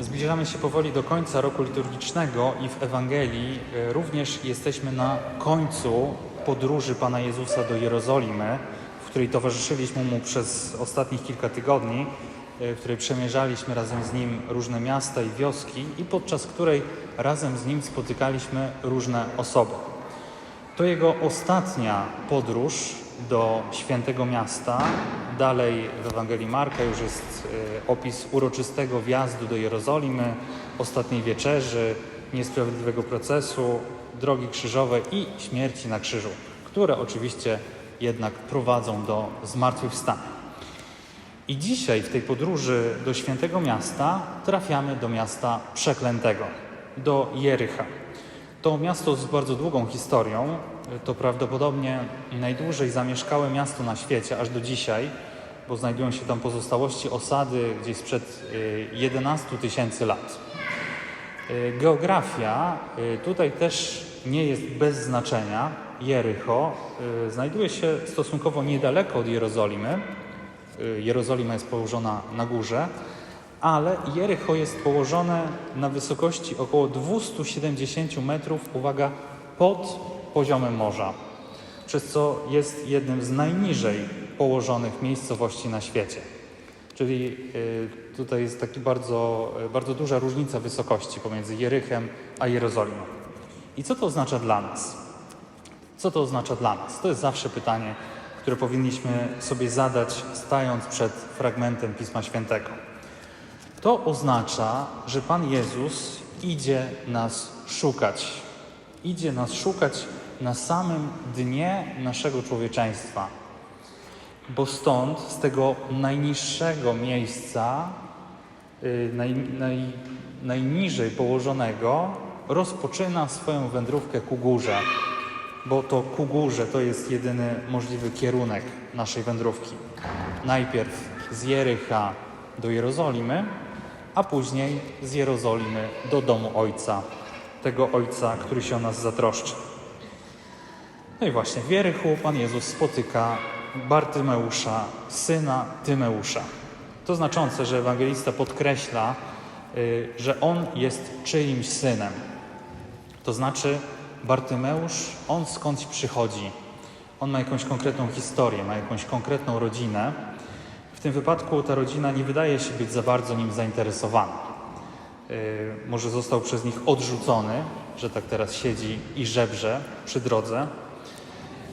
Zbliżamy się powoli do końca roku liturgicznego i w Ewangelii e, również jesteśmy na końcu podróży Pana Jezusa do Jerozolimy, w której towarzyszyliśmy Mu przez ostatnich kilka tygodni, e, w której przemierzaliśmy razem z Nim różne miasta i wioski i podczas której razem z Nim spotykaliśmy różne osoby. To jego ostatnia podróż do świętego miasta. Dalej w Ewangelii Marka już jest e, opis uroczystego wjazdu do Jerozolimy, ostatniej wieczerzy, niesprawiedliwego procesu, drogi krzyżowej i śmierci na krzyżu, które oczywiście jednak prowadzą do zmartwychwstania. I dzisiaj w tej podróży do świętego miasta trafiamy do miasta przeklętego, do Jericha. To miasto z bardzo długą historią. To prawdopodobnie najdłużej zamieszkałe miasto na świecie, aż do dzisiaj, bo znajdują się tam pozostałości osady gdzieś sprzed y, 11 tysięcy lat. Y, Geografia y, tutaj też nie jest bez znaczenia. Jericho y, znajduje się stosunkowo niedaleko od Jerozolimy. Y, Jerozolima jest położona na górze, ale Jericho jest położone na wysokości około 270 metrów, uwaga, pod poziomem morza, przez co jest jednym z najniżej położonych miejscowości na świecie. Czyli y, tutaj jest taki bardzo, y, bardzo duża różnica wysokości pomiędzy Jerychem a Jerozolimą. I co to oznacza dla nas? Co to oznacza dla nas? To jest zawsze pytanie, które powinniśmy sobie zadać, stając przed fragmentem Pisma Świętego. To oznacza, że Pan Jezus idzie nas szukać. Idzie nas szukać na samym dnie naszego człowieczeństwa. Bo stąd, z tego najniższego miejsca, y, naj, naj, najniżej położonego, rozpoczyna swoją wędrówkę ku górze. Bo to ku górze to jest jedyny możliwy kierunek naszej wędrówki. Najpierw z Jericha do Jerozolimy, a później z Jerozolimy do domu Ojca, tego Ojca, który się o nas zatroszczy. No i właśnie w Jerychu Pan Jezus spotyka Bartymeusza, syna Tymeusza. To znaczące, że ewangelista podkreśla, y, że on jest czyimś synem. To znaczy, Bartymeusz, on skądś przychodzi. On ma jakąś konkretną historię, ma jakąś konkretną rodzinę. W tym wypadku ta rodzina nie wydaje się być za bardzo nim zainteresowana. Yy, może został przez nich odrzucony, że tak teraz siedzi i żebrze przy drodze.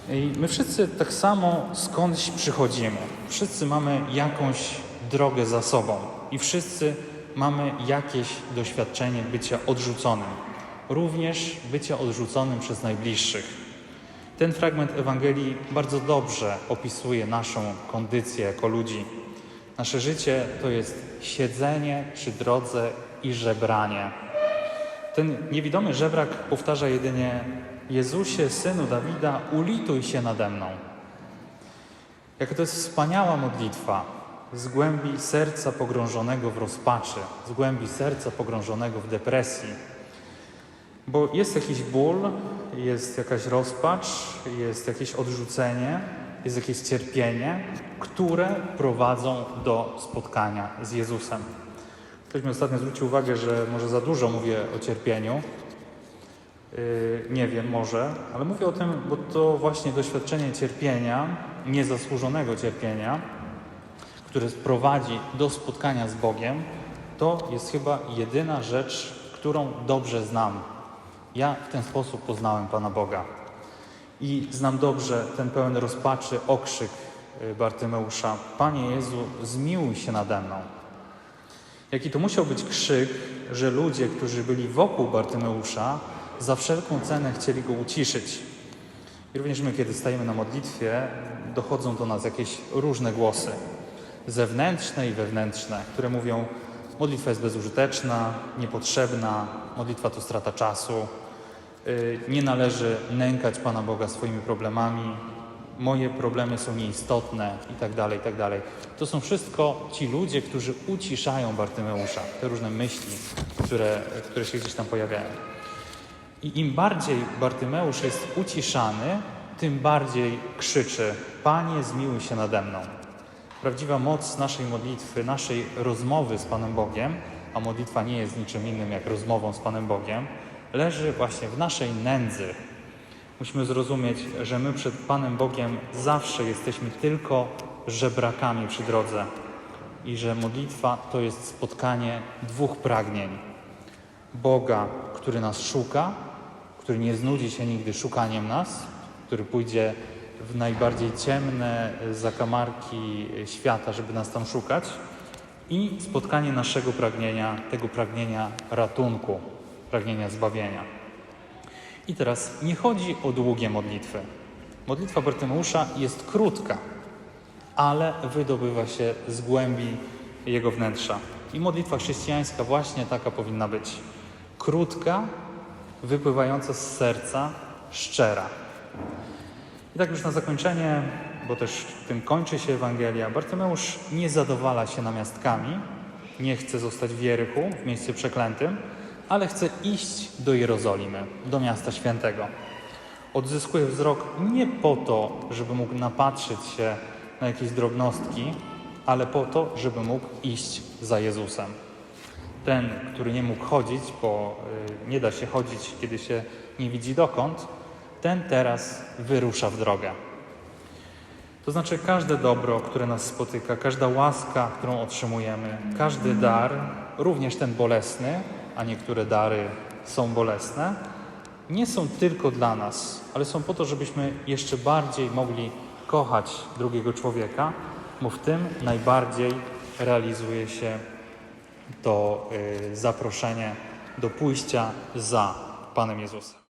I my wszyscy tak samo skądś przychodzimy. Wszyscy mamy jakąś drogę za sobą i wszyscy mamy jakieś doświadczenie bycia odrzuconym. Również bycia odrzuconym przez najbliższych. Ten fragment Ewangelii bardzo dobrze opisuje naszą kondycję jako ludzi. Nasze życie to jest siedzenie przy drodze i żebranie. Ten niewidomy żebrak powtarza jedynie: Jezusie, synu Dawida, ulituj się nade mną. Jaka to jest wspaniała modlitwa z głębi serca pogrążonego w rozpaczy, z głębi serca pogrążonego w depresji. Bo jest jakiś ból, jest jakaś rozpacz, jest jakieś odrzucenie, jest jakieś cierpienie, które prowadzą do spotkania z Jezusem. Ktoś mi ostatnio zwrócił uwagę, że może za dużo mówię o cierpieniu. Yy, nie wiem, może, ale mówię o tym, bo to właśnie doświadczenie cierpienia, niezasłużonego cierpienia, które prowadzi do spotkania z Bogiem, to jest chyba jedyna rzecz, którą dobrze znam. Ja w ten sposób poznałem Pana Boga. I znam dobrze ten pełen rozpaczy okrzyk y, Bartymeusza: Panie Jezu, zmiłuj się nade mną. Jaki to musiał być krzyk, że ludzie, którzy byli wokół Bartymeusza, za wszelką cenę chcieli go uciszyć. I również my, kiedy stajemy na modlitwie, dochodzą do nas jakieś różne głosy, zewnętrzne i wewnętrzne, które mówią: modlitwa jest bezużyteczna, niepotrzebna, modlitwa to strata czasu, nie należy nękać Pana Boga swoimi problemami, moje problemy są nieistotne i tak dalej, i tak dalej. To są wszystko ci ludzie, którzy uciszają Bartymeusza, te różne myśli, które, które się gdzieś tam pojawiają. I im bardziej Bartymeusz jest uciszany, tym bardziej krzyczy: Panie, zmiłuj się nade mną. Prawdziwa moc naszej modlitwy, naszej rozmowy z Panem Bogiem a modlitwa nie jest niczym innym jak rozmową z Panem Bogiem, leży właśnie w naszej nędzy. Musimy zrozumieć, że my przed Panem Bogiem zawsze jesteśmy tylko żebrakami przy drodze i że modlitwa to jest spotkanie dwóch pragnień. Boga, który nas szuka, który nie znudzi się nigdy szukaniem nas, który pójdzie w najbardziej ciemne zakamarki świata, żeby nas tam szukać, i spotkanie naszego pragnienia, tego pragnienia ratunku, pragnienia zbawienia. I teraz nie chodzi o długie modlitwy. Modlitwa Bartymeusza jest krótka, ale wydobywa się z głębi jego wnętrza. I modlitwa chrześcijańska właśnie taka powinna być. Krótka, wypływająca z serca, szczera. I tak już na zakończenie, bo też tym kończy się Ewangelia, Bartymeusz nie zadowala się namiastkami, nie chce zostać w Jerychu, w miejscu przeklętym, ale chce iść do Jerozolimy, do miasta świętego. Odzyskuje wzrok nie po to, żeby mógł napatrzeć się na jakieś drobnostki, ale po to, żeby mógł iść za Jezusem. Ten, który nie mógł chodzić, bo y, nie da się chodzić, kiedy się nie widzi dokąd, ten teraz wyrusza w drogę. To znaczy, każde dobro, które nas spotyka, każda łaska, którą otrzymujemy, każdy dar, również ten bolesny, a niektóre dary są bolesne, nie są tylko dla nas, ale są po to, żebyśmy jeszcze bardziej mogli kochać drugiego człowieka, bo w tym najbardziej realizuje się to y, zaproszenie do pójścia za Panem Jezusem.